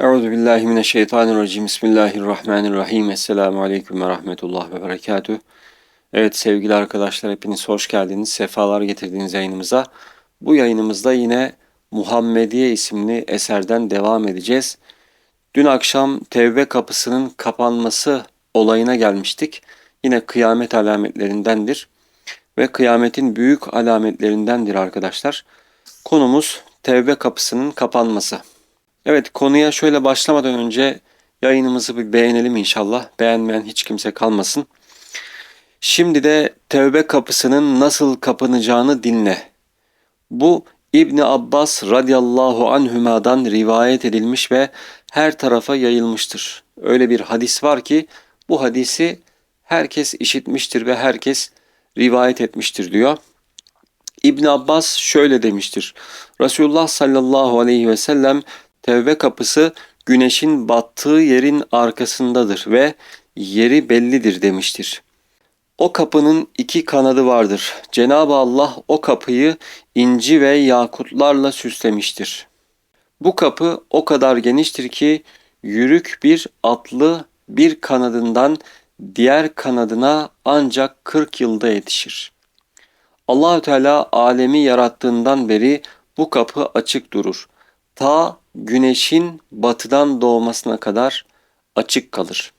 Euzu billahi mineşşeytanirracim. Bismillahirrahmanirrahim. Esselamu aleyküm ve rahmetullah ve berekatüh. Evet sevgili arkadaşlar hepiniz hoş geldiniz. Sefalar getirdiniz yayınımıza. Bu yayınımızda yine Muhammediye isimli eserden devam edeceğiz. Dün akşam Tevbe kapısının kapanması olayına gelmiştik. Yine kıyamet alametlerindendir ve kıyametin büyük alametlerindendir arkadaşlar. Konumuz Tevbe kapısının kapanması. Evet konuya şöyle başlamadan önce yayınımızı bir beğenelim inşallah. Beğenmeyen hiç kimse kalmasın. Şimdi de tevbe kapısının nasıl kapanacağını dinle. Bu İbni Abbas radıyallahu anhümadan rivayet edilmiş ve her tarafa yayılmıştır. Öyle bir hadis var ki bu hadisi herkes işitmiştir ve herkes rivayet etmiştir diyor. İbn Abbas şöyle demiştir. Resulullah sallallahu aleyhi ve sellem tevbe kapısı güneşin battığı yerin arkasındadır ve yeri bellidir demiştir. O kapının iki kanadı vardır. Cenab-ı Allah o kapıyı inci ve yakutlarla süslemiştir. Bu kapı o kadar geniştir ki yürük bir atlı bir kanadından diğer kanadına ancak 40 yılda yetişir. Allahü Teala alemi yarattığından beri bu kapı açık durur. Ta güneşin batıdan doğmasına kadar açık kalır.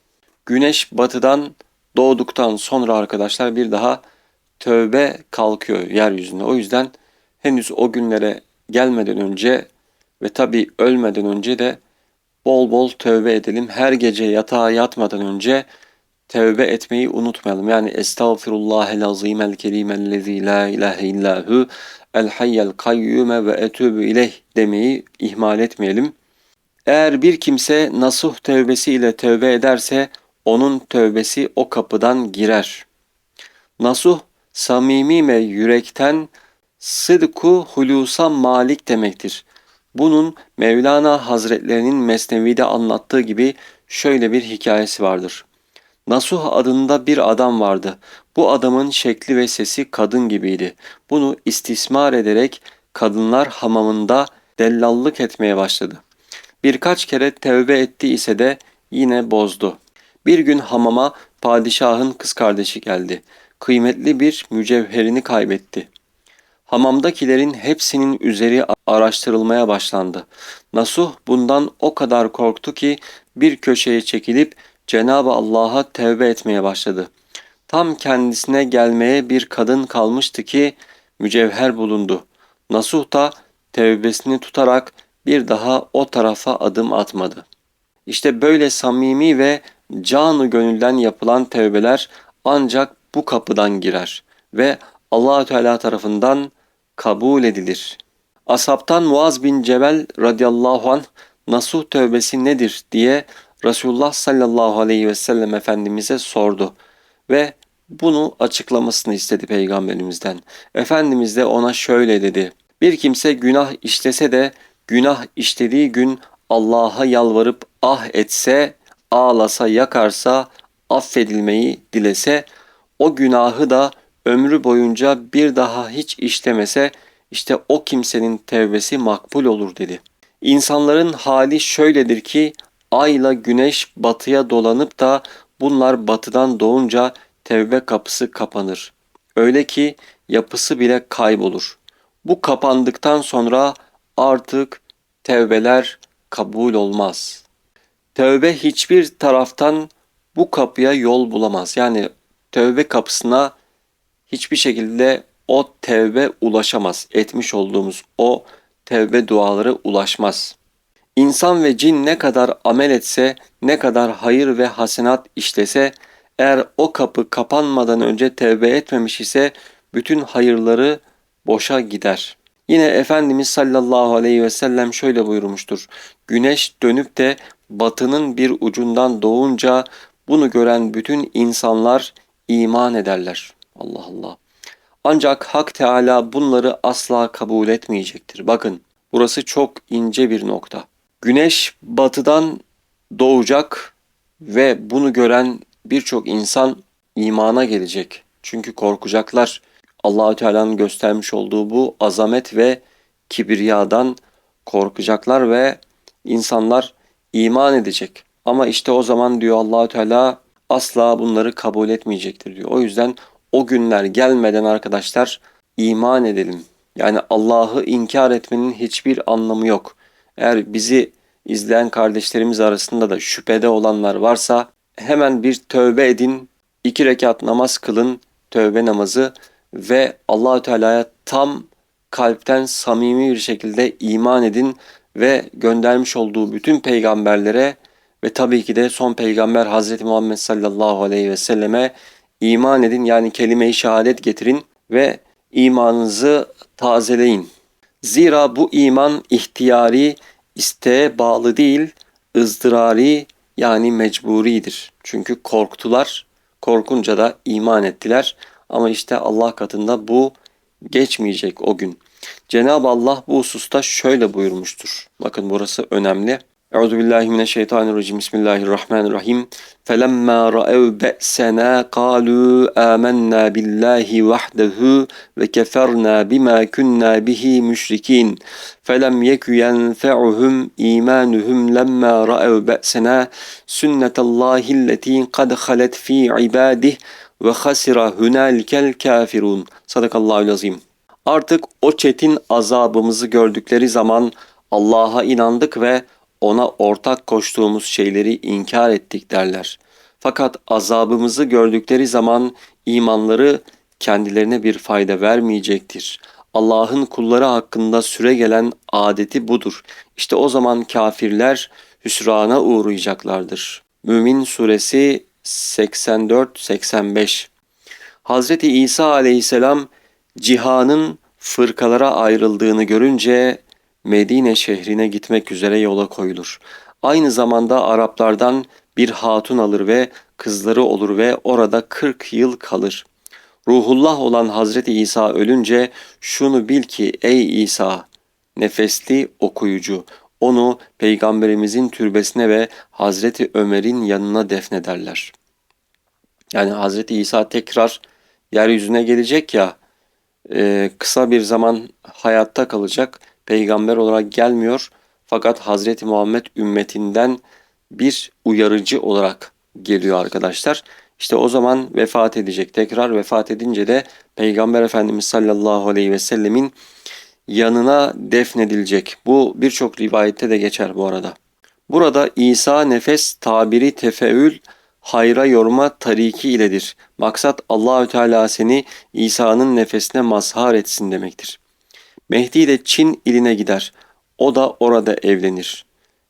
Güneş batıdan doğduktan sonra arkadaşlar bir daha tövbe kalkıyor yeryüzünde. O yüzden henüz o günlere gelmeden önce ve tabi ölmeden önce de bol bol tövbe edelim. Her gece yatağa yatmadan önce tevbe etmeyi unutmayalım. Yani estağfirullahel azimel kerimellezi la ilahe illahu el hayyel kayyume ve etûbü ileyh demeyi ihmal etmeyelim. Eğer bir kimse nasuh tevbesi ile tövbe ederse onun tövbesi o kapıdan girer. Nasuh samimi ve yürekten sıdku hulusa malik demektir. Bunun Mevlana Hazretlerinin Mesnevi'de anlattığı gibi şöyle bir hikayesi vardır. Nasuh adında bir adam vardı. Bu adamın şekli ve sesi kadın gibiydi. Bunu istismar ederek kadınlar hamamında dellallık etmeye başladı. Birkaç kere tevbe etti ise de yine bozdu. Bir gün hamama padişahın kız kardeşi geldi. Kıymetli bir mücevherini kaybetti. Hamamdakilerin hepsinin üzeri araştırılmaya başlandı. Nasuh bundan o kadar korktu ki bir köşeye çekilip Cenab-ı Allah'a tevbe etmeye başladı. Tam kendisine gelmeye bir kadın kalmıştı ki mücevher bulundu. Nasuh da tevbesini tutarak bir daha o tarafa adım atmadı. İşte böyle samimi ve canı gönülden yapılan tevbeler ancak bu kapıdan girer ve Allahü Teala tarafından kabul edilir. Asaptan Muaz bin Cebel radıyallahu anh nasuh tövbesi nedir diye Resulullah sallallahu aleyhi ve sellem Efendimiz'e sordu ve bunu açıklamasını istedi peygamberimizden. Efendimiz de ona şöyle dedi. Bir kimse günah işlese de günah işlediği gün Allah'a yalvarıp ah etse, ağlasa, yakarsa, affedilmeyi dilese, o günahı da ömrü boyunca bir daha hiç işlemese, işte o kimsenin tevbesi makbul olur dedi. İnsanların hali şöyledir ki ayla güneş batıya dolanıp da bunlar batıdan doğunca tevbe kapısı kapanır. Öyle ki yapısı bile kaybolur. Bu kapandıktan sonra artık tevbeler kabul olmaz. Tevbe hiçbir taraftan bu kapıya yol bulamaz. Yani tevbe kapısına hiçbir şekilde o tevbe ulaşamaz. Etmiş olduğumuz o tevbe duaları ulaşmaz. İnsan ve cin ne kadar amel etse, ne kadar hayır ve hasenat işlese, eğer o kapı kapanmadan önce tevbe etmemiş ise bütün hayırları boşa gider. Yine Efendimiz sallallahu aleyhi ve sellem şöyle buyurmuştur. Güneş dönüp de batının bir ucundan doğunca bunu gören bütün insanlar iman ederler. Allah Allah. Ancak Hak Teala bunları asla kabul etmeyecektir. Bakın burası çok ince bir nokta. Güneş batıdan doğacak ve bunu gören birçok insan imana gelecek. Çünkü korkacaklar. Allahü Teala'nın göstermiş olduğu bu azamet ve kibriyadan korkacaklar ve insanlar iman edecek. Ama işte o zaman diyor Allahü Teala asla bunları kabul etmeyecektir diyor. O yüzden o günler gelmeden arkadaşlar iman edelim. Yani Allah'ı inkar etmenin hiçbir anlamı yok. Eğer bizi izleyen kardeşlerimiz arasında da şüphede olanlar varsa hemen bir tövbe edin, iki rekat namaz kılın, tövbe namazı ve Allahü Teala'ya tam kalpten samimi bir şekilde iman edin ve göndermiş olduğu bütün peygamberlere ve tabii ki de son peygamber Hazreti Muhammed sallallahu aleyhi ve selleme iman edin yani kelime-i şehadet getirin ve imanınızı tazeleyin. Zira bu iman ihtiyari, isteğe bağlı değil, ızdırari yani mecburidir. Çünkü korktular, korkunca da iman ettiler. Ama işte Allah katında bu geçmeyecek o gün. Cenab-ı Allah bu hususta şöyle buyurmuştur. Bakın burası önemli. Euzu billahi mineşşeytanirracim. Bismillahirrahmanirrahim. Felemma ra'ev be'sena qalu amennâ billahi vahdehu ve keferna bima kunna bihi müşrikin. Felem yeku yenfe'uhum imanuhum lemma ra'ev be'sena sünnetallahi alleti kad halet fi ibadih ve hasira hunalikel kafirun. Sadakallahu azim. Artık o çetin azabımızı gördükleri zaman Allah'a inandık ve ona ortak koştuğumuz şeyleri inkar ettik derler. Fakat azabımızı gördükleri zaman imanları kendilerine bir fayda vermeyecektir. Allah'ın kulları hakkında süre gelen adeti budur. İşte o zaman kafirler hüsrana uğrayacaklardır. Mümin suresi 84-85 Hazreti İsa aleyhisselam cihanın fırkalara ayrıldığını görünce Medine şehrine gitmek üzere yola koyulur. Aynı zamanda Araplardan bir hatun alır ve kızları olur ve orada 40 yıl kalır. Ruhullah olan Hazreti İsa ölünce şunu bil ki ey İsa nefesli okuyucu onu peygamberimizin türbesine ve Hazreti Ömer'in yanına defnederler. Yani Hazreti İsa tekrar yeryüzüne gelecek ya e, kısa bir zaman hayatta kalacak peygamber olarak gelmiyor fakat Hazreti Muhammed ümmetinden bir uyarıcı olarak geliyor arkadaşlar. İşte o zaman vefat edecek. Tekrar vefat edince de Peygamber Efendimiz sallallahu aleyhi ve sellemin yanına defnedilecek. Bu birçok rivayette de geçer bu arada. Burada İsa nefes tabiri tefeül hayra yorma tariki iledir. Maksat Allahü Teala seni İsa'nın nefesine mazhar etsin demektir. Mehdi de Çin iline gider. O da orada evlenir.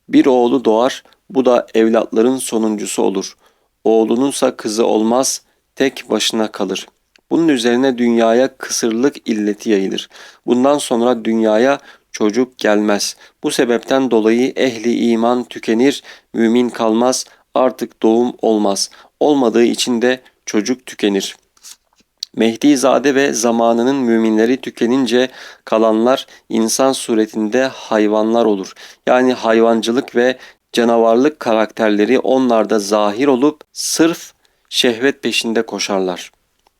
Bir oğlu doğar, bu da evlatların sonuncusu olur. Oğlununsa kızı olmaz, tek başına kalır. Bunun üzerine dünyaya kısırlık illeti yayılır. Bundan sonra dünyaya çocuk gelmez. Bu sebepten dolayı ehli iman tükenir, mümin kalmaz, artık doğum olmaz. Olmadığı için de çocuk tükenir. Mehdi zade ve zamanının müminleri tükenince kalanlar insan suretinde hayvanlar olur. Yani hayvancılık ve canavarlık karakterleri onlarda zahir olup sırf şehvet peşinde koşarlar.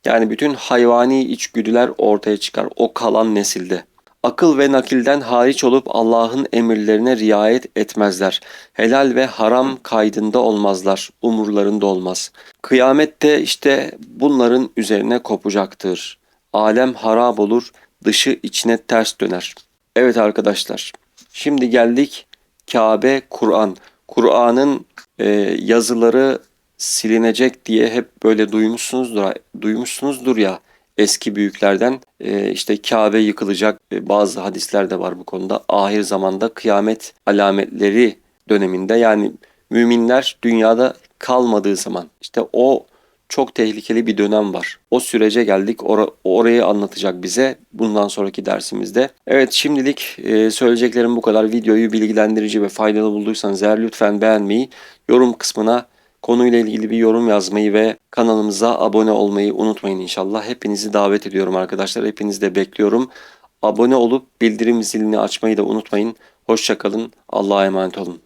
Yani bütün hayvani içgüdüler ortaya çıkar o kalan nesilde. Akıl ve nakilden hariç olup Allah'ın emirlerine riayet etmezler. Helal ve haram kaydında olmazlar, umurlarında olmaz. Kıyamette işte bunların üzerine kopacaktır. Alem harap olur, dışı içine ters döner. Evet arkadaşlar, şimdi geldik Kabe, Kur'an. Kur'an'ın e, yazıları silinecek diye hep böyle duymuşsunuzdur, duymuşsunuzdur ya eski büyüklerden e, işte Kabe yıkılacak e, bazı hadisler de var bu konuda. Ahir zamanda kıyamet alametleri döneminde yani müminler dünyada kalmadığı zaman işte o çok tehlikeli bir dönem var. O sürece geldik. Or orayı anlatacak bize bundan sonraki dersimizde. Evet şimdilik e, söyleyeceklerim bu kadar. Videoyu bilgilendirici ve faydalı bulduysanız eğer lütfen beğenmeyi, yorum kısmına konuyla ilgili bir yorum yazmayı ve kanalımıza abone olmayı unutmayın inşallah. Hepinizi davet ediyorum arkadaşlar. Hepinizi de bekliyorum. Abone olup bildirim zilini açmayı da unutmayın. Hoşçakalın. Allah'a emanet olun.